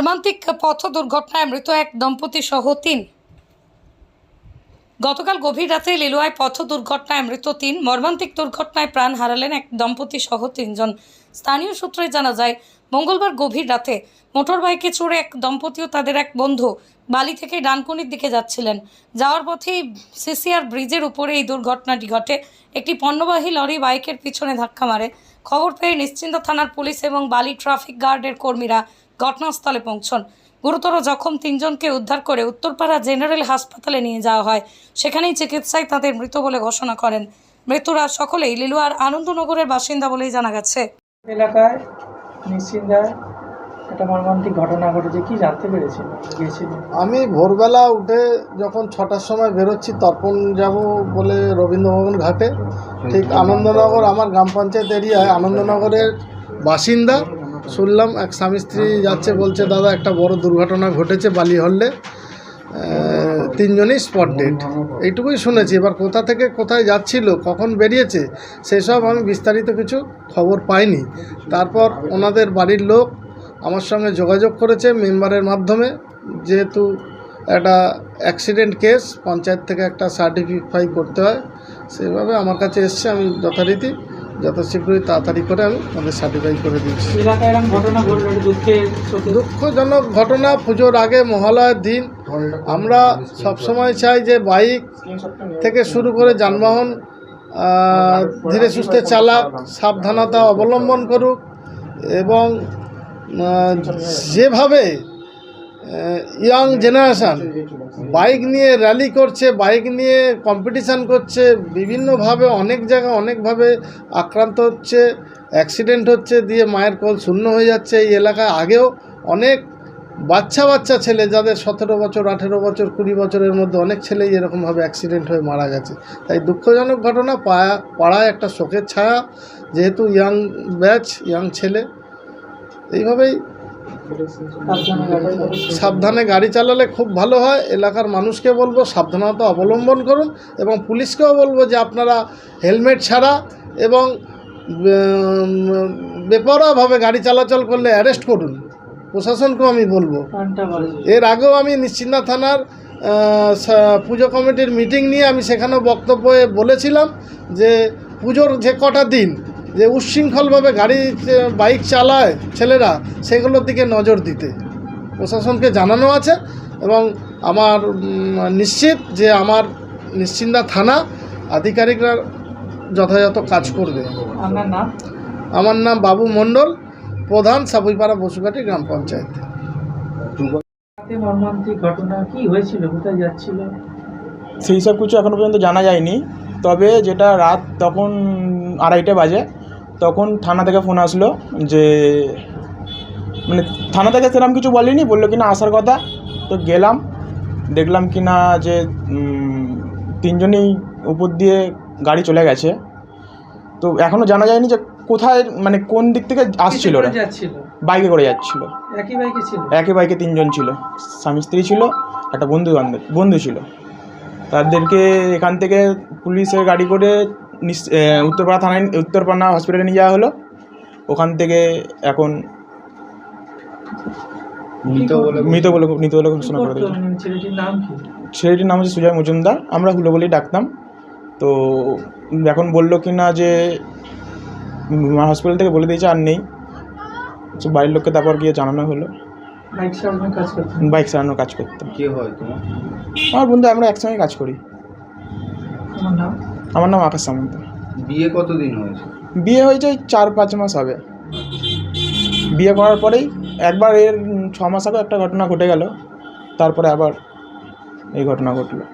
মর্মান্তিক পথ দুর্ঘটনায় মৃত এক দম্পতি সহ তিন। গতকাল গভীর রাতে লিলুয়ায় পথ দুর্ঘটনায় মৃত তিন। মর্মান্তিক দুর্ঘটনায় প্রাণ হারালেন এক দম্পতি সহ তিনজন। স্থানীয় সূত্রে জানা যায়, মঙ্গলবার গভীর রাতে মোটর বাইকে চড়ে এক দম্পতি ও তাদের এক বন্ধু বালি থেকে ডানকুনির দিকে যাচ্ছিলেন। যাওয়ার পথেই সিসিআর ব্রিজের উপরে এই দুর্ঘটনাটি ঘটে। একটি পণ্যবাহী লরি বাইকের পিছনে ধাক্কা মারে। খবর পেয়ে নিশ্চিন্ত থানার পুলিশ এবং বালি ট্রাফিক গার্ডের কর্মীরা ঘটনাস্থলে পৌঁছন। গুরুতর জখম তিনজনকে উদ্ধার করে উত্তরপাড়া জেনারেল হাসপাতালে নিয়ে যাওয়া হয়। সেখানেই চিকিৎসায় তাদের মৃত বলে ঘোষণা করেন। মৃত্যুরা সকলেই লিলুয়ার আনন্দনগরের বাসিন্দা বলেই জানা গেছে। এলাকায় নিশ্চিন্দায় একটা মর্মান্তিক ঘটনা ঘটেছে কি জানতে আমি ভোরবেলা উঠে যখন ছটার সময় বেরোচ্ছি তর্পণ যাব বলে রবীন্দ্রভবন ঘাটে। ঠিক আনন্দনগর আমার গ্রাম পঞ্চায়েত এরিয়ায় আনন্দনগরের বাসিন্দা। শুনলাম এক স্বামী স্ত্রী যাচ্ছে বলছে দাদা একটা বড় দুর্ঘটনা ঘটেছে বালিহল্লে আহ, তিনজনই স্পট ডেট এইটুকুই শুনেছি। এবার কোথা থেকে কোথায় যাচ্ছিল কখন বেরিয়েছে সেসব আমি বিস্তারিত কিছু খবর পাইনি। তারপর ওনাদের বাড়ির লোক আমার সঙ্গে যোগাযোগ করেছে মেম্বারের মাধ্যমে যেহেতু একটা অ্যাক্সিডেন্ট কেস পঞ্চায়েত থেকে একটা সার্টিফিকাই করতে হয় সেভাবে আমার কাছে এসছে আমি যথারীতি যত শীঘ্রই তাড়াতাড়ি করে আমি ওদের সার্টিফাই করে দিচ্ছি। দুঃখজনক ঘটনা পুজোর আগে মহালয়ার দিন। আমরা সবসময় চাই যে বাইক থেকে শুরু করে যানবাহন ধীরে সুস্থে চালাক সাবধানতা অবলম্বন করুক এবং যেভাবে ইয়াং জেনারেশান বাইক নিয়ে র্যালি করছে বাইক নিয়ে কম্পিটিশান করছে, বিভিন্নভাবে, অনেক জায়গায় অনেকভাবে আক্রান্ত হচ্ছে অ্যাক্সিডেন্ট হচ্ছে, দিয়ে মায়ের কল শূন্য হয়ে যাচ্ছে। এই এলাকায় আগেও অনেক বাচ্চা বাচ্চা ছেলে, যাদের সতেরো বছর, আঠেরো বছর, কুড়ি বছরের মধ্যে অনেক ছেলেই এরকমভাবে অ্যাক্সিডেন্ট হয়ে মারা গেছে। তাই দুঃখজনক ঘটনা, পায়া, পাড়ায় একটা শোকের ছায়া, যেহেতু ইয়াং ব্যাচ ইয়াং ছেলে, এইভাবেই সাবধানে গাড়ি চালালে খুব ভালো হয়। এলাকার মানুষকে বলব সাবধানতা অবলম্বন করুন এবং পুলিশকেও বলব যে আপনারা হেলমেট ছাড়া এবং বেপরোয়াভাবে গাড়ি চলাচল করলে অ্যারেস্ট করুন। প্রশাসনকেও আমি বলব। এর আগেও আমি নিশ্চিন্তা থানার পুজো কমিটির মিটিং নিয়ে আমি সেখানেও বক্তব্যে বলেছিলাম যে পুজোর যে কটা দিন যে উচ্ছৃঙ্খলভাবে গাড়ি বাইক চালায় ছেলেরা সেগুলোর দিকে নজর দিতে। প্রশাসনকে জানানো আছে এবং আমার নিশ্চিত যে আমার নিশ্চিন্তা থানা আধিকারিকরা যথাযথ কাজ করবে। আপনার নাম? আমার নাম বাবু মণ্ডল প্রধান সাবুইপাড়া বসুঘাটি গ্রাম পঞ্চায়েত। রাতে মর্মান্তিক ঘটনা কি হয়েছিল? কোথায় যাচ্ছিল? সেই সব কিছু এখনও পর্যন্ত জানা যায়নি। তবে যেটা রাত তখন আড়াইটে বাজে। তখন থানা থেকে ফোন আসলো যে মানে থানা থেকে সেরকম কিছু বলেনি বলল কি না আসার কথা। তো গেলাম দেখলাম কি না যে তিনজনেই উপর দিয়ে গাড়ি চলে গেছে। তো এখনও জানা যায়নি যে কোথায় মানে কোন দিক থেকে আসছিল ওরা। বাইকে করে যাচ্ছিল। একই বাইকে ছিল? একই বাইকে তিনজন ছিল। স্বামী স্ত্রী ছিল একটা বন্ধু বান্ধব বন্ধু ছিল। তাদেরকে এখান থেকে পুলিশের গাড়ি করে উত্তরপাড়া থানায় উত্তরপাড়া হসপিটালে নিয়ে যাওয়া হলো। ওখান থেকে এখন মৃত বলে মৃত বলে ঘোষণা করে ছেলেটির নাম হচ্ছে সুজয় মজুমদার। আমরা হুলো বলেই ডাকতাম। তো এখন বলল কি না যে হসপিটাল থেকে বলে দিয়েছে আর নেই। বাড়ির লোককে তারপর গিয়ে জানানো হলো। বাইক চালানোর কাজ বাইক চালানোর কাজ করতাম। কে হয় তোমার? আমার বন্ধু আমরা একসঙ্গে কাজ করি। আমার নাম আকাশ সামন্ত। বিয়ে কতদিন হয়েছে? বিয়ে হয়েছে ওই চার পাঁচ মাস হবে। বিয়ে করার পরেই একবার এর ছ মাস আগে একটা ঘটনা ঘটে গেল তারপরে আবার এই ঘটনা ঘটলো।